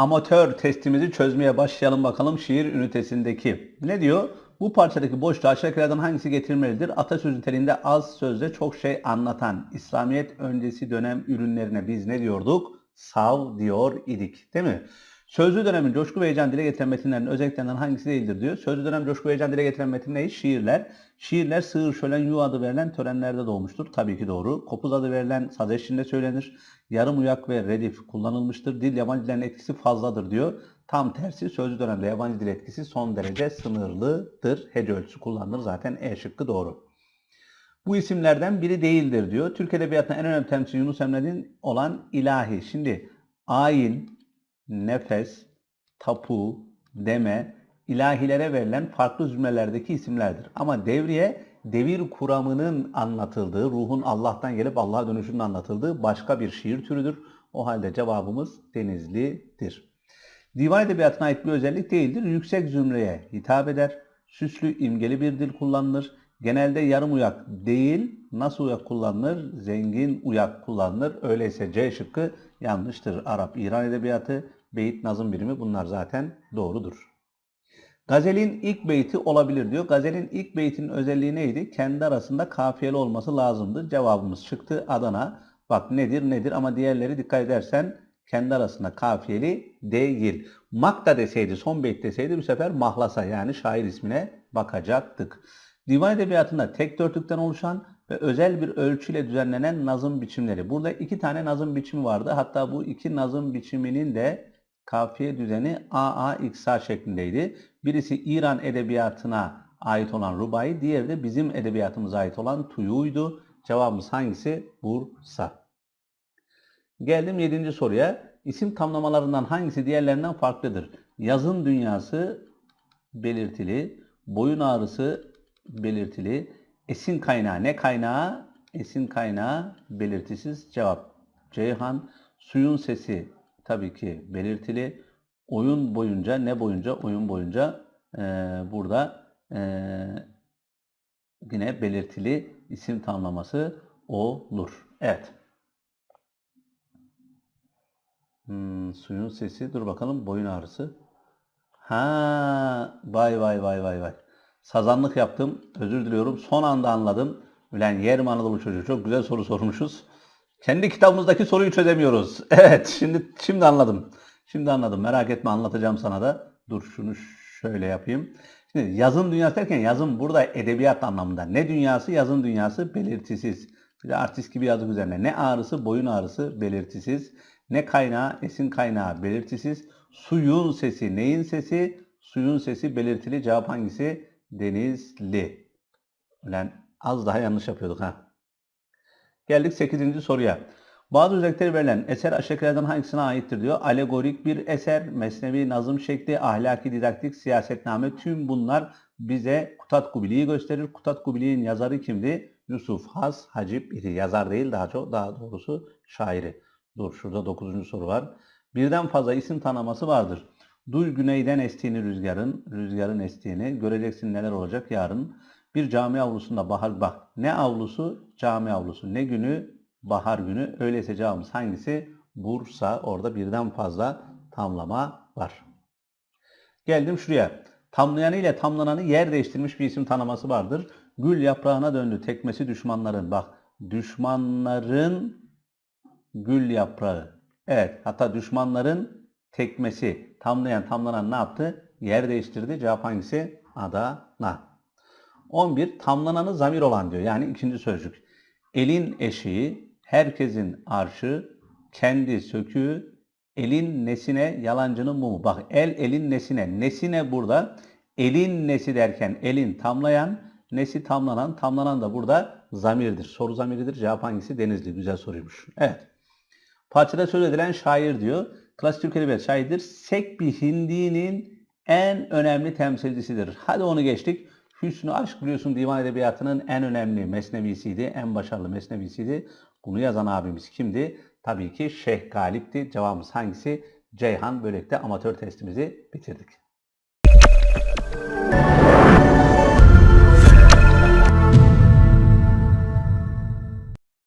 amatör testimizi çözmeye başlayalım bakalım şiir ünitesindeki. Ne diyor? Bu parçadaki boşluğa aşağıdakilerden hangisi getirilmelidir? Atasözü niteliğinde az sözle çok şey anlatan İslamiyet öncesi dönem ürünlerine biz ne diyorduk? Sav diyor idik. Değil mi? Sözlü dönemin coşku ve heyecan dile getiren metinlerin özelliklerinden hangisi değildir diyor. Sözlü dönem coşku ve heyecan dile getiren metin ne? Şiirler. Şiirler sığır, şölen, yu adı verilen törenlerde doğmuştur. Tabii ki doğru. Kopuz adı verilen saz eşliğinde söylenir. Yarım uyak ve redif kullanılmıştır. Dil yabancı dilin etkisi fazladır diyor. Tam tersi sözlü dönemde yabancı dil etkisi son derece sınırlıdır. Hece ölçüsü kullanılır zaten E şıkkı doğru. Bu isimlerden biri değildir diyor. Türk Edebiyatı'nın en önemli temsilcisi Yunus Emre'nin olan ilahi. Şimdi ayin, nefes, tapu, deme, ilahilere verilen farklı cümlelerdeki isimlerdir. Ama devriye devir kuramının anlatıldığı, ruhun Allah'tan gelip Allah'a dönüşünün anlatıldığı başka bir şiir türüdür. O halde cevabımız Denizli'dir. Divan edebiyatına ait bir özellik değildir. Yüksek zümreye hitap eder. Süslü, imgeli bir dil kullanılır. Genelde yarım uyak değil, nasıl uyak kullanılır? Zengin uyak kullanılır. Öyleyse C şıkkı yanlıştır. Arap, İran edebiyatı, beyit nazım birimi bunlar zaten doğrudur. Gazelin ilk beyti olabilir diyor. Gazelin ilk beytinin özelliği neydi? Kendi arasında kafiyeli olması lazımdı. Cevabımız çıktı Adana. Bak nedir nedir ama diğerleri dikkat edersen kendi arasında kafiyeli değil. Mak da deseydi, son beyt deseydi bu sefer mahlasa yani şair ismine bakacaktık. Divan edebiyatında tek dörtlükten oluşan ve özel bir ölçüyle düzenlenen nazım biçimleri. Burada iki tane nazım biçimi vardı. Hatta bu iki nazım biçiminin de kafiye düzeni AAXA şeklindeydi. Birisi İran edebiyatına ait olan Rubai, diğeri de bizim edebiyatımıza ait olan Tuyu'ydu. Cevabımız hangisi? Bursa. Geldim 7. soruya. İsim tamlamalarından hangisi diğerlerinden farklıdır? Yazın dünyası belirtili, boyun ağrısı belirtili, esin kaynağı ne kaynağı? Esin kaynağı belirtisiz cevap. Ceyhan, suyun sesi tabii ki belirtili. Oyun boyunca ne boyunca? Oyun boyunca e, burada e, yine belirtili isim tamlaması olur. Evet. Hmm, suyun sesi. Dur bakalım. Boyun ağrısı. Ha, vay vay vay vay vay. Sazanlık yaptım. Özür diliyorum. Son anda anladım. Ulan yer mi Anadolu çocuğu? Çok güzel soru sormuşuz. Kendi kitabımızdaki soruyu çözemiyoruz. Evet, şimdi şimdi anladım. Şimdi anladım. Merak etme anlatacağım sana da. Dur şunu şöyle yapayım. Şimdi yazın dünyası derken yazın burada edebiyat anlamında. Ne dünyası? Yazın dünyası belirtisiz. Bir de artist gibi yazık üzerine. Ne ağrısı? Boyun ağrısı belirtisiz. Ne kaynağı? Esin kaynağı belirtisiz. Suyun sesi. Neyin sesi? Suyun sesi belirtili. Cevap hangisi? Denizli. Ulan az daha yanlış yapıyorduk ha. Geldik 8. soruya. Bazı özellikleri verilen eser aşağıdakilerden hangisine aittir diyor. Alegorik bir eser, mesnevi nazım şekli, ahlaki didaktik, siyasetname tüm bunlar bize Kutat Kubili'yi gösterir. Kutat Kubili'nin yazarı kimdi? Yusuf Has Hacip idi. Yazar değil daha çok daha doğrusu şairi. Dur şurada 9. soru var. Birden fazla isim tanıması vardır. Duy güneyden estiğini rüzgarın, rüzgarın estiğini, göreceksin neler olacak yarın. Bir cami avlusunda bahar bak. Ne avlusu? Cami avlusu. Ne günü? Bahar günü. Öyleyse cevabımız hangisi? Bursa. Orada birden fazla tamlama var. Geldim şuraya. Tamlayanı ile tamlananı yer değiştirmiş bir isim tanıması vardır. Gül yaprağına döndü. Tekmesi düşmanların. Bak düşmanların gül yaprağı. Evet hatta düşmanların tekmesi. Tamlayan tamlanan ne yaptı? Yer değiştirdi. Cevap hangisi? Adana. 11. Tamlananı zamir olan diyor. Yani ikinci sözcük. Elin eşiği, herkesin arşı, kendi söküğü, elin nesine, yalancının mumu. Bak el elin nesine. Nesine burada elin nesi derken elin tamlayan, nesi tamlanan, tamlanan da burada zamirdir. Soru zamiridir. Cevap hangisi? Denizli. Güzel soruymuş. Evet. Parçada söz edilen şair diyor. Klasik Türk Edebiyat şairdir. Sekbi Hindi'nin en önemli temsilcisidir. Hadi onu geçtik. Hüsnü Aşk biliyorsun divan edebiyatının en önemli mesnevisiydi. En başarılı mesnevisiydi. Bunu yazan abimiz kimdi? Tabii ki Şeyh Galip'ti. Cevabımız hangisi? Ceyhan. Böylelikle amatör testimizi bitirdik.